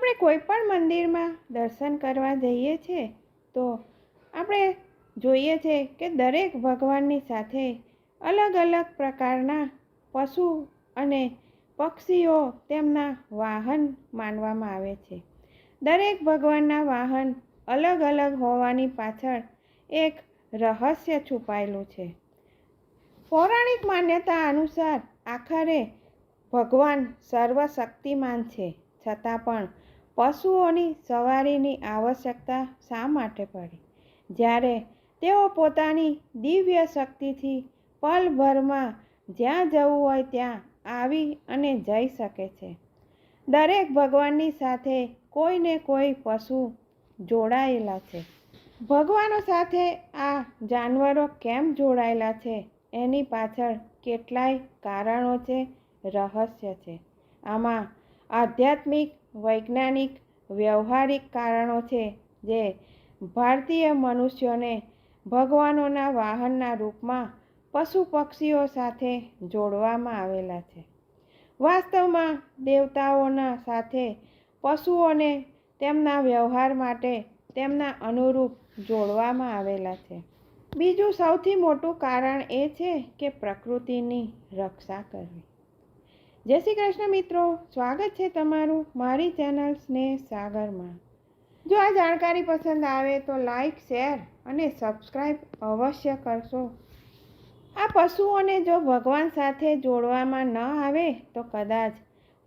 આપણે કોઈ પણ મંદિરમાં દર્શન કરવા જઈએ છીએ તો આપણે જોઈએ છે કે દરેક ભગવાનની સાથે અલગ અલગ પ્રકારના પશુ અને પક્ષીઓ તેમના વાહન માનવામાં આવે છે. દરેક ભગવાનના વાહન અલગ અલગ હોવાની પાછળ એક રહસ્ય છુપાયેલું છે. પૌરાણિક માન્યતા અનુસાર આખરે ભગવાન સર્વશક્તિમાન છે, છતાં પણ પશુઓની સવારીની આવશ્યકતા શા માટે પડી? જ્યારે તેઓ પોતાની દિવ્ય શક્તિથી પલભરમાં જ્યાં જવું હોય ત્યાં આવી અને જઈ શકે છે. દરેક ભગવાનની સાથે કોઈને કોઈ પશુ જોડાયેલા છે. ભગવાનો સાથે આ જાનવરો કેમ જોડાયેલા છે? એની પાછળ કેટલાય કારણો છે, રહસ્ય છે. આમાં આધ્યાત્મિક વૈજ્ઞાનિક વ્યવહારિક કારણો છે જે ભારતીય મનુષ્યોને ભગવાનોના વાહનના રૂપમાં પશુ પક્ષીઓ સાથે જોડવામાં આવેલા છે. વાસ્તવમાં દેવતાઓના સાથે પશુઓને તેમના વ્યવહાર માટે તેમના અનુરૂપ જોડવામાં આવેલા છે. બીજું સૌથી મોટું કારણ એ છે કે પ્રકૃતિની રક્ષા કરવી. જય શ્રી કૃષ્ણ મિત્રો. સ્વાગત છે તમારું મારી ચેનલ સ્નેહ સાગરમાં. જો આ જાણકારી પસંદ આવે તો લાઈક, શેર અને સબસ્ક્રાઈબ અવશ્ય કરશો. આ પશુઓને જો ભગવાન સાથે જોડવામાં ન આવે તો કદાચ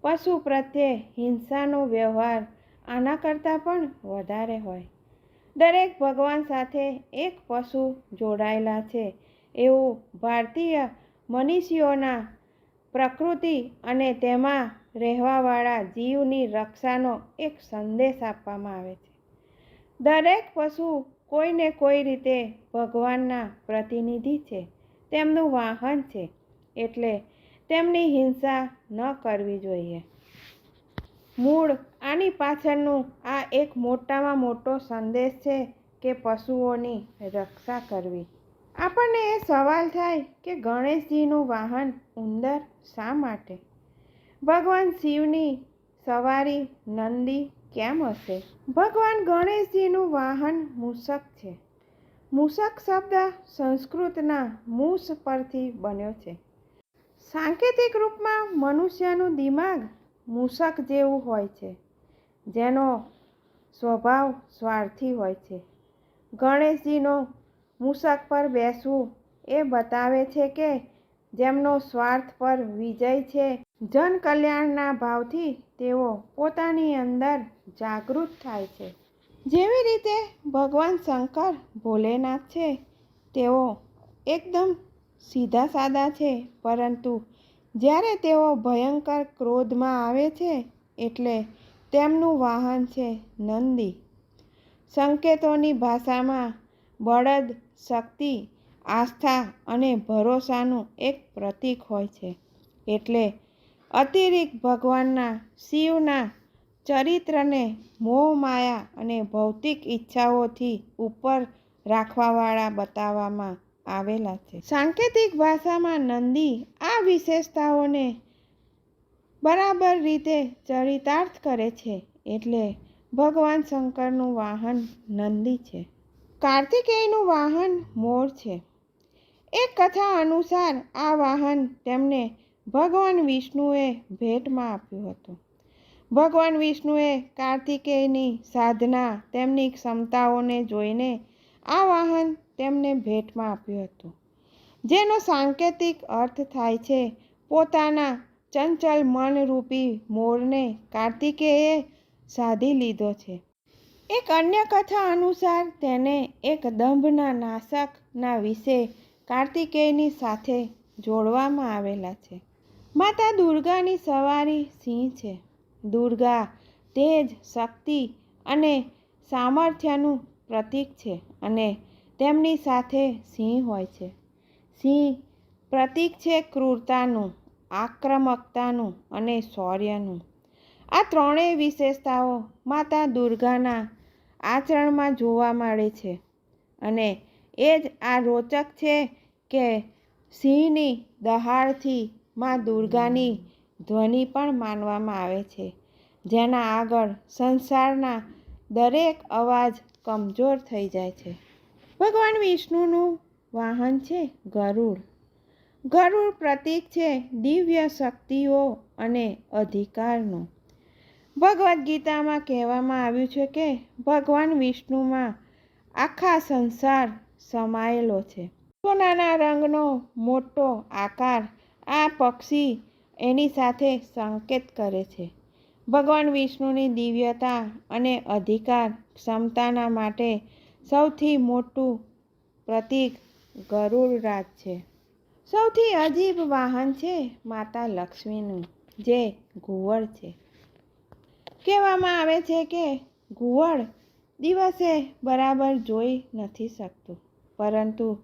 પશુ પ્રત્યે હિંસાનો વ્યવહાર આના કરતાં પણ વધારે હોય. દરેક ભગવાન સાથે એક પશુ જોડાયેલા છે. એવું ભારતીય મનીષીઓના પ્રકૃતિ અને તેમાં રહેવાવાળા જીવની રક્ષાનો એક સંદેશ આપવામાં આવે છે. દરેક પશુ કોઈને કોઈ રીતે ભગવાનના પ્રતિનિધિ છે, તેમનું વાહન છે, એટલે તેમની હિંસા ન કરવી જોઈએ. મૂળ આની પાછળનું આ એક મોટામાં મોટો સંદેશ છે કે પશુઓની રક્ષા કરવી. આપણને એ સવાલ થાય કે ગણેશજીનું વાહન ઉંદર શા માટે? ભગવાન શિવની સવારી નંદી કેમ હશે? ભગવાન ગણેશજીનું વાહન મૂષક છે. મૂષક શબ્દ સંસ્કૃતના મૂસ પરથી બન્યો છે. સાંકેતિક રૂપમાં મનુષ્યનું દિમાગ મૂષક જેવું હોય છે, જેનો સ્વભાવ સ્વાર્થી હોય છે. ગણેશજીનો મૂષક પર બેસવું એ બતાવે છે કે જેમનો સ્વાર્થ પર વિજય છે. જન કલ્યાણના ભાવથી તેઓ પોતાની અંદર જાગૃત થાય છે. જેવી રીતે ભગવાન શંકર ભોલેનાથ છે, તેઓ એકદમ સીધા સાદા છે, પરંતુ જ્યારે તેઓ ભયંકર ક્રોધમાં આવે છે, એટલે તેમનું વાહન છે નંદી. સંકેતોની ભાષામાં બળદ શક્તિ, આસ્થા અને ભરોસાનું એક પ્રતીક હોય છે. એટલે અતિરિક્ત ભગવાનના શિવના ચરિત્રને મોહ, માયા અને ભૌતિક ઈચ્છાઓથી ઉપર રાખવાવાળા બતાવવામાં આવેલા છે. સાંકેતિક ભાષામાં નંદી આ વિશેષતાઓને બરાબર રીતે ચરિતાર્થ કરે છે. એટલે ભગવાન શંકરનું વાહન નંદી છે. કાર્તિકેયનું વાહન મોર છે. એક કથા અનુસાર આ વાહન તેમને ભગવાન વિષ્ણુએ ભેટમાં આપ્યું હતું. ભગવાન વિષ્ણુએ કાર્તિકેયની સાધના, તેમની ક્ષમતાઓને જોઈને આ વાહન તેમને ભેટમાં આપ્યું હતું. જેનો સાંકેતિક અર્થ થાય છે, પોતાના ચંચલ મનરૂપી મોરને કાર્તિકેયે સાધી લીધો છે. એક અન્ય કથા અનુસાર તેને એક દંભના નાશકના વિશે કાર્તિકેયની સાથે જોડવામાં આવેલા છે. માતા દુર્ગાની સવારી સિંહ છે. દુર્ગા તેજ, શક્તિ અને સામર્થ્યનું પ્રતીક છે અને તેમની સાથે સિંહ હોય છે. સિંહ પ્રતીક છે ક્રૂરતાનું, આક્રમકતાનું અને શૌર્યનું. આ ત્રણેય વિશેષતાઓ માતા દુર્ગાના આચરણમાં જોવા મળે છે. અને એ જ આ રોચક છે કે સિંહની દહાડથી માં દુર્ગાની ધ્વનિ પણ માનવામાં આવે છે, જેના આગળ સંસારના દરેક અવાજ કમજોર થઈ જાય છે. ભગવાન વિષ્ણુનું વાહન છે ગરુડ. ગરુડ પ્રતીક છે દિવ્ય શક્તિઓ અને અધિકારનું. ભગવદ્ ગીતામાં કહેવામાં આવ્યું છે કે ભગવાન વિષ્ણુમાં આખા સંસાર સમાયેલો છે. સોનાના રંગનો મોટો આકાર આ પક્ષી એની સાથે સંકેત કરે છે. ભગવાન વિષ્ણુની દિવ્યતા અને અધિકાર ક્ષમતાના માટે સૌથી મોટું પ્રતીક ગરુડરાજ છે. સૌથી અજીબ વાહન છે માતા લક્ષ્મીનું, જે ઘુવડ છે. કહેવામાં આવે છે કે ઘુવડ દિવસે બરાબર જોઈ નથી શકતું. પરંતુ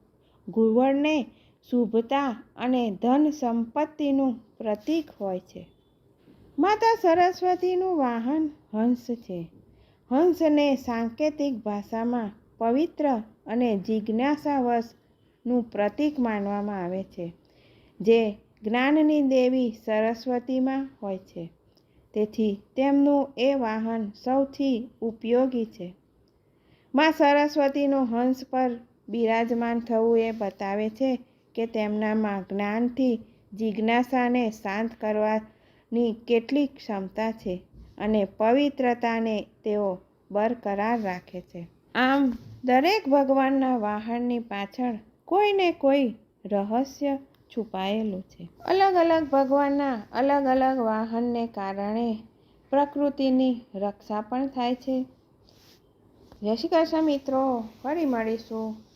ઘુવડને શુભતા અને ધન સંપત્તિનું પ્રતીક હોય છે. માતા સરસ્વતીનું વાહન હંસ છે. હંસને સાંકેતિક ભાષામાં પવિત્ર અને જિજ્ઞાસાવશનું પ્રતીક માનવામાં આવે છે, જે જ્ઞાનની દેવી સરસ્વતીમાં હોય છે. તેથી તેમનું એ વાહન સૌથી ઉપયોગી છે. માં સરસ્વતીનું હંસ પર બિરાજમાન થવું એ બતાવે છે કે તેમનામાં જ્ઞાનથી જિજ્ઞાસાને શાંત કરવાની કેટલી ક્ષમતા છે અને પવિત્રતાને તેઓ બરકરાર રાખે છે. આમ દરેક ભગવાનના વાહનની પાછળ કોઈને કોઈ રહસ્ય છુપાયેલું છે. અલગ અલગ ભગવાનના અલગ અલગ વાહનને કારણે પ્રકૃતિની રક્ષા પણ થાય છે. જય શ્રી કૃષ્ણ મિત્રો, ફરી મળીશું.